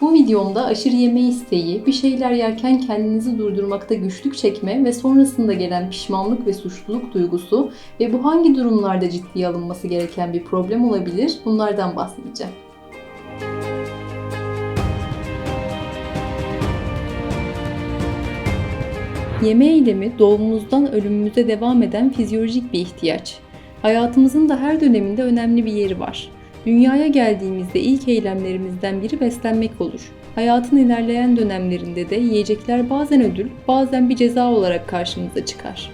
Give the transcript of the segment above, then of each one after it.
Bu videomda aşırı yeme isteği, bir şeyler yerken kendinizi durdurmakta güçlük çekme ve sonrasında gelen pişmanlık ve suçluluk duygusu ve bu hangi durumlarda ciddiye alınması gereken bir problem olabilir bunlardan bahsedeceğim. Yeme eylemi doğumumuzdan ölümümüze devam eden fizyolojik bir ihtiyaç. Hayatımızın da her döneminde önemli bir yeri var. Dünyaya geldiğimizde ilk eylemlerimizden biri beslenmek olur. Hayatın ilerleyen dönemlerinde de yiyecekler bazen ödül, bazen bir ceza olarak karşımıza çıkar.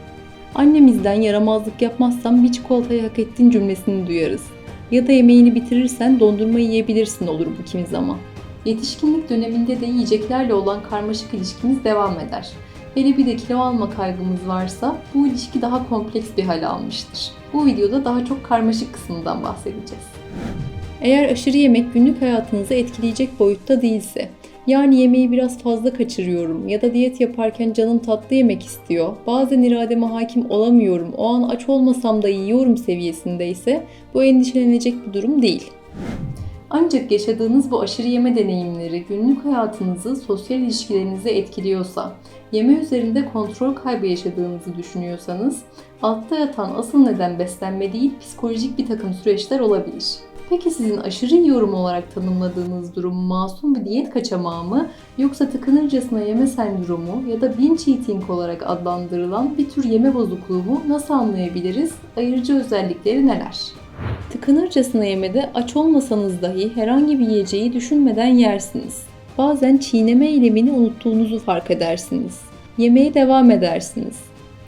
Annemizden yaramazlık yapmazsam bir çikolatayı hak ettin cümlesini duyarız. Ya da yemeğini bitirirsen dondurma yiyebilirsin olur bu kimi zaman. Yetişkinlik döneminde de yiyeceklerle olan karmaşık ilişkimiz devam eder. Hele bir de kilo alma kaygımız varsa bu ilişki daha kompleks bir hale almıştır. Bu videoda daha çok karmaşık kısmından bahsedeceğiz. Eğer aşırı yemek günlük hayatınızı etkileyecek boyutta değilse, yani yemeği biraz fazla kaçırıyorum ya da diyet yaparken canım tatlı yemek istiyor, bazen irademe hakim olamıyorum, o an aç olmasam da yiyorum seviyesindeyse bu endişelenecek bir durum değil. Ancak yaşadığınız bu aşırı yeme deneyimleri günlük hayatınızı, sosyal ilişkilerinizi etkiliyorsa, yeme üzerinde kontrol kaybı yaşadığınızı düşünüyorsanız, altta yatan asıl neden beslenme değil, psikolojik bir takım süreçler olabilir. Peki sizin aşırı yiyorum olarak tanımladığınız durum masum bir diyet kaçamağı mı yoksa tıkınırcasına yeme sendromu ya da binge eating olarak adlandırılan bir tür yeme bozukluğu mu nasıl anlayabiliriz? Ayırıcı özellikleri neler? Tıkınırcasına yemede aç olmasanız dahi herhangi bir yiyeceği düşünmeden yersiniz. Bazen çiğneme eylemini unuttuğunuzu fark edersiniz. Yemeğe devam edersiniz.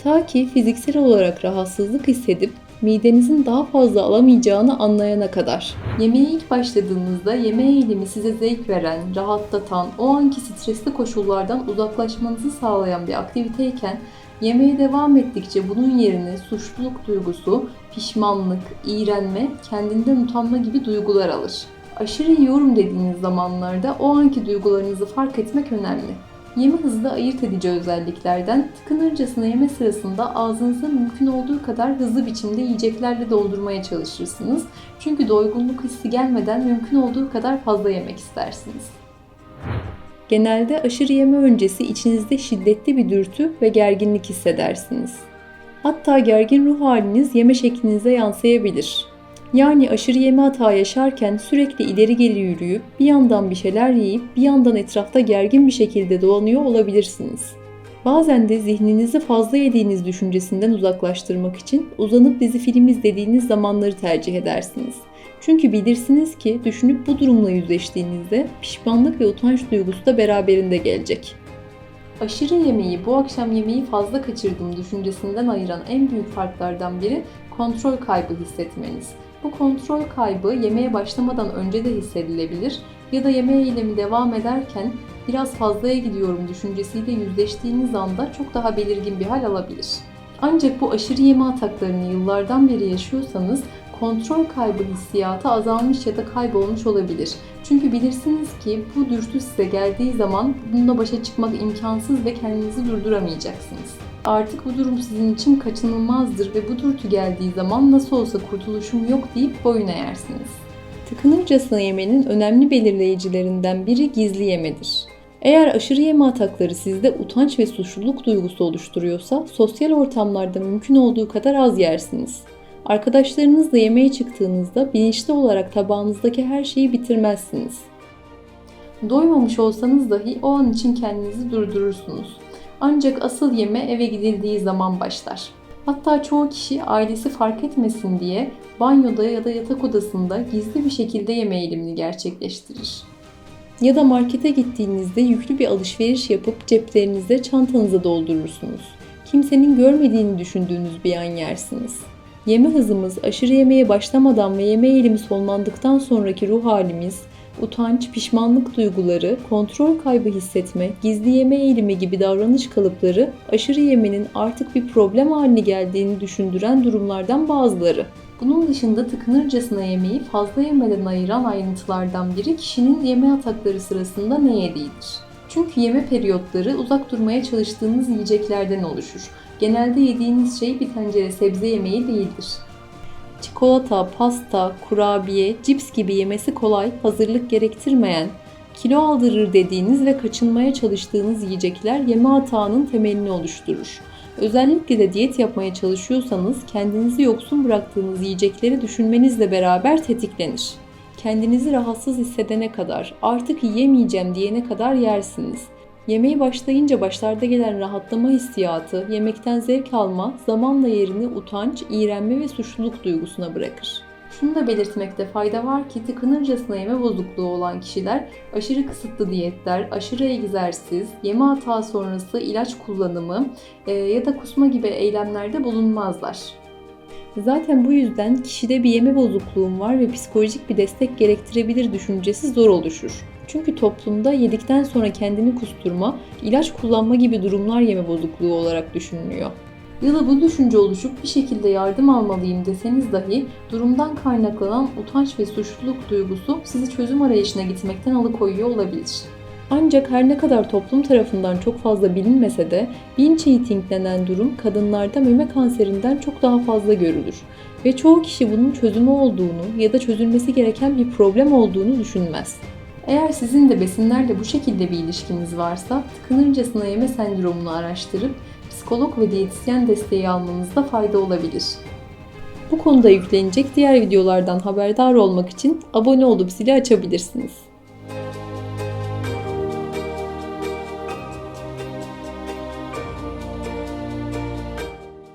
Ta ki fiziksel olarak rahatsızlık hissedip midenizin daha fazla alamayacağını anlayana kadar. Yemeğe ilk başladığınızda yeme eylemi size zevk veren, rahatlatan, o anki stresli koşullardan uzaklaşmanızı sağlayan bir aktiviteyken Yemeğe devam ettikçe bunun yerine suçluluk duygusu, pişmanlık, iğrenme, kendinden utanma gibi duygular alır. Aşırı yiyorum dediğiniz zamanlarda o anki duygularınızı fark etmek önemli. Yeme hızlı ayırt edici özelliklerden tıkınırcasına yeme sırasında ağzınızı mümkün olduğu kadar hızlı biçimde yiyeceklerle doldurmaya çalışırsınız. Çünkü doygunluk hissi gelmeden mümkün olduğu kadar fazla yemek istersiniz. Genelde aşırı yeme öncesi içinizde şiddetli bir dürtü ve gerginlik hissedersiniz. Hatta gergin ruh haliniz yeme şeklinize yansıyabilir. Yani aşırı yeme hata yaşarken sürekli ileri geri yürüyüp bir yandan bir şeyler yiyip bir yandan etrafta gergin bir şekilde dolanıyor olabilirsiniz. Bazen de zihninizi fazla yediğiniz düşüncesinden uzaklaştırmak için uzanıp dizi film izlediğiniz zamanları tercih edersiniz. Çünkü bilirsiniz ki düşünüp bu durumla yüzleştiğinizde pişmanlık ve utanç duygusu da beraberinde gelecek. Aşırı yemeği, bu akşam yemeği fazla kaçırdım düşüncesinden ayıran en büyük farklardan biri kontrol kaybı hissetmeniz. Bu kontrol kaybı yemeğe başlamadan önce de hissedilebilir ya da yeme eylemi devam ederken biraz fazlaya gidiyorum düşüncesiyle yüzleştiğiniz anda çok daha belirgin bir hal alabilir. Ancak bu aşırı yeme ataklarını yıllardan beri yaşıyorsanız kontrol kaybı hissiyatı azalmış ya da kaybolmuş olabilir. Çünkü bilirsiniz ki bu dürtü size geldiği zaman bununla başa çıkmak imkansız ve kendinizi durduramayacaksınız. Artık bu durum sizin için kaçınılmazdır ve bu dürtü geldiği zaman nasıl olsa kurtuluşum yok deyip boyun eğersiniz. Tıkınırcasına yemenin önemli belirleyicilerinden biri gizli yemedir. Eğer aşırı yeme atakları sizde utanç ve suçluluk duygusu oluşturuyorsa sosyal ortamlarda mümkün olduğu kadar az yersiniz. Arkadaşlarınızla yemeğe çıktığınızda bilinçli olarak tabağınızdaki her şeyi bitirmezsiniz. Doymamış olsanız dahi o an için kendinizi durdurursunuz. Ancak asıl yeme eve gidildiği zaman başlar. Hatta çoğu kişi ailesi fark etmesin diye banyoda ya da yatak odasında gizli bir şekilde yeme eğilimini gerçekleştirir. Ya da markete gittiğinizde yüklü bir alışveriş yapıp ceplerinize çantanıza doldurursunuz. Kimsenin görmediğini düşündüğünüz bir an yersiniz. Yeme hızımız aşırı yemeye başlamadan ve yeme eğilimi sonlandıktan sonraki ruh halimiz, utanç, pişmanlık duyguları, kontrol kaybı hissetme, gizli yeme eğilimi gibi davranış kalıpları aşırı yemenin artık bir problem haline geldiğini düşündüren durumlardan bazıları. Bunun dışında tıkınırcasına yemeği fazla yemeden ayıran ayrıntılardan biri kişinin yeme atakları sırasında ne yediğidir. Çünkü yeme periyotları uzak durmaya çalıştığınız yiyeceklerden oluşur. Genelde yediğiniz şey bir tencere sebze yemeği değildir. Çikolata, pasta, kurabiye, cips gibi yemesi kolay, hazırlık gerektirmeyen, Kilo aldırır dediğiniz ve kaçınmaya çalıştığınız yiyecekler yeme hatağının temelini oluşturur. Özellikle de diyet yapmaya çalışıyorsanız kendinizi yoksun bıraktığınız yiyecekleri düşünmenizle beraber tetiklenir. Kendinizi rahatsız hissedene kadar, artık yiyemeyeceğim diyene kadar yersiniz. Yemeği başlayınca başlarda gelen rahatlama hissiyatı, yemekten zevk alma, zamanla yerini utanç, iğrenme ve suçluluk duygusuna bırakır. Şunu da belirtmekte fayda var ki tıkınırcasına yeme bozukluğu olan kişiler aşırı kısıtlı diyetler, aşırı egzersiz, yeme hata sonrası ilaç kullanımı e, ya da kusma gibi eylemlerde bulunmazlar. Zaten bu yüzden kişide bir yeme bozukluğum var ve psikolojik bir destek gerektirebilir düşüncesi zor oluşur. Çünkü toplumda yedikten sonra kendini kusturma, ilaç kullanma gibi durumlar yeme bozukluğu olarak düşünülüyor. Ya da bu düşünce oluşup bir şekilde yardım almalıyım deseniz dahi durumdan kaynaklanan utanç ve suçluluk duygusu sizi çözüm arayışına gitmekten alıkoyuyor olabilir. Ancak her ne kadar toplum tarafından çok fazla bilinmese de binge eating denen durum kadınlarda meme kanserinden çok daha fazla görülür ve çoğu kişi bunun çözümü olduğunu ya da çözülmesi gereken bir problem olduğunu düşünmez. Eğer sizin de besinlerle bu şekilde bir ilişkiniz varsa tıkınırcasına yeme sendromunu araştırıp psikolog ve diyetisyen desteği almanızda fayda olabilir. Bu konuda yüklenecek diğer videolardan haberdar olmak için abone olup zili açabilirsiniz.